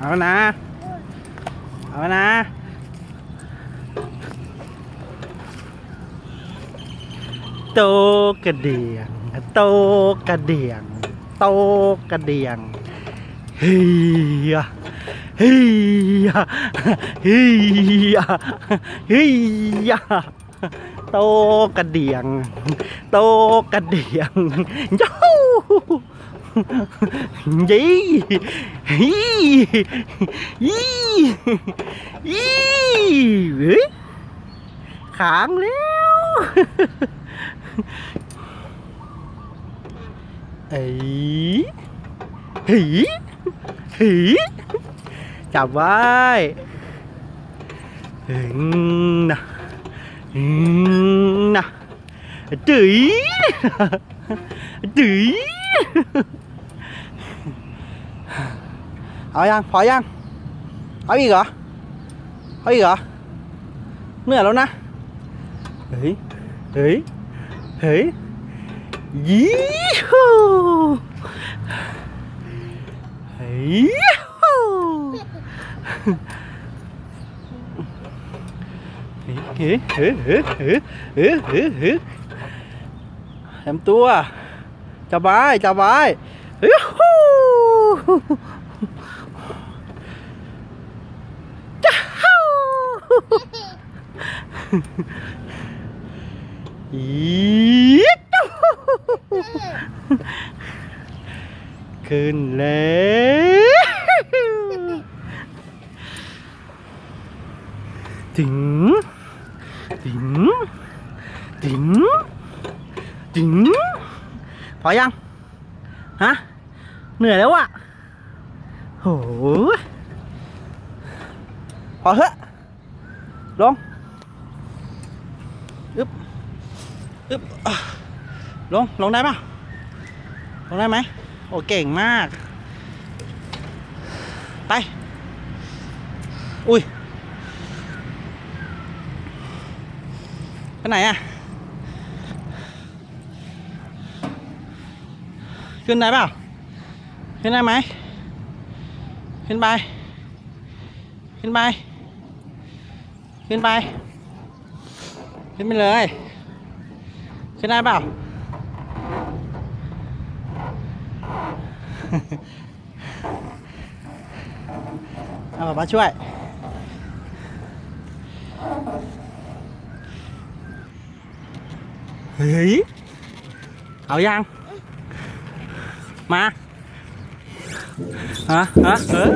เอานะ เอานะ โตกระเดียง โตกระเดียง โตกระเดียงเฮียเฮียเฮียเฮียโตกระเดียง โตกระเดียงยูยี่ ยี่ยี่ยี่เฮ้ยขางแล้วเอ้ยเฮ้ยเฮ้ยจับไว้เฮ้ยนะอืมนะจื๋ยจื๋ย เอายังพอยังเอาอีกเหรอเอาอีกเหรอเหนื่อยแล้วนะเฮ้ยเฮ้ยเฮ้ยยี่หูเฮ้ยฮูเฮ้ยเฮ้ยเฮ้ยเฮ้ยเฮ้ยเฮ้ยเฮ้ยเต็มตัวจับไว้จับไว้เฮ้ยฮูจ้าฮู้ อีดขึ้นแล้วถึงถึงถึงถึงพอยัง ฮะ เหนื่อยแล้วอะโหพอเถอะลง อึ๊บอึ๊บลง ลงได้ปะลงได้ไหม โอ้เก่งมาก ไป อุ้ยไปไหนอะขึ้นได้เปล่า ขึ้นได้ไหม ขึ้นไป ขึ้นไป ขึ้นไป ขึ้นไปเลย ขึ้นได้เปล่า เอาป๊าช่วย เฮ้ย เอายัง มาฮะฮะเออ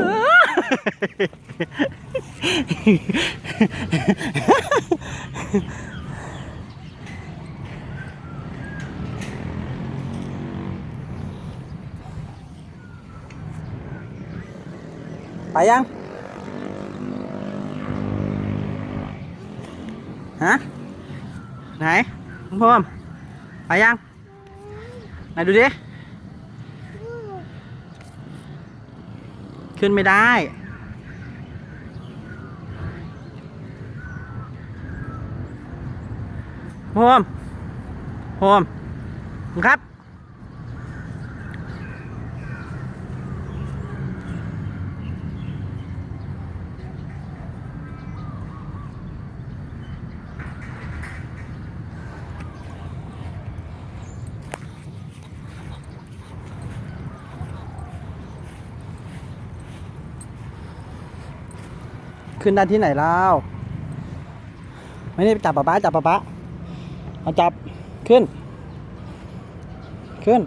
ไปยัง ฮะ ไหนคุณพมไปยัง ไหนดูดิ ขึ้นไม่ได้พมพมครับ ขึ้นได้ที่ไหนแล้วไม่ได้จับป๊าป๊าจับป๊าป๊าเอาจับขึ้น ขึ้น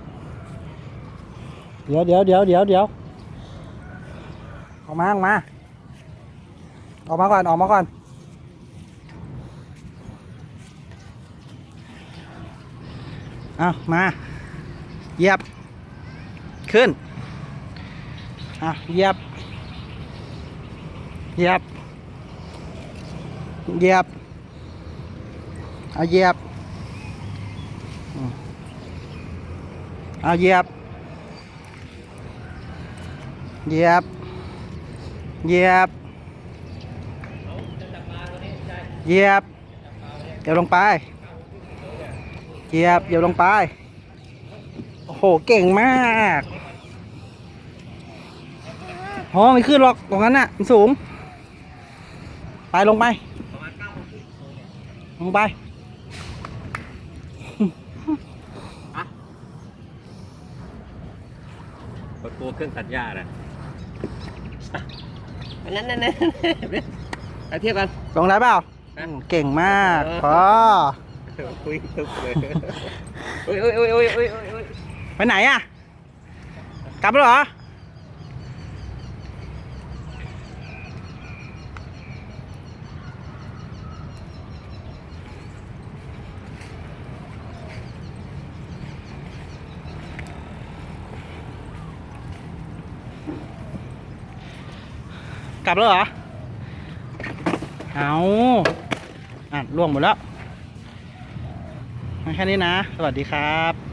เดี๋ยวเดี๋ยวเดี๋ยวเดี๋ยวเดี๋ยวออกมาออกมา ออกมาก่อนออกมาก่อนเอามาเหยียบ ขึ้นอะเหยียบเหยียบ เหยียบเอาเหยียบเอาเหยียบเหยียบเหยียบเหยียบเดี๋ยวลงไปเหยียบเดี๋ยวลงไป โอ้โห เก่งมากฮอ๋อไม่ขึ้นหรอกตรงนั้นน่ะ มันสูง ไปลงไป ลงไปกดตัวเครื่องตัดหญ้านะอันนั้นนั่นนั่นไปเทียบกัน ลงได้เปล่าฮะเก่งมากพอคุยทุกเลยโอ้ยโอ้ยโอ้ยโอ้ยโอ้ยโอ้ยไปไหนอะ กลับแล้วเหรอ กลับแล้วเหรอ เอาอะล่วงหมดแล้วแค่นี้นะ สวัสดีครับ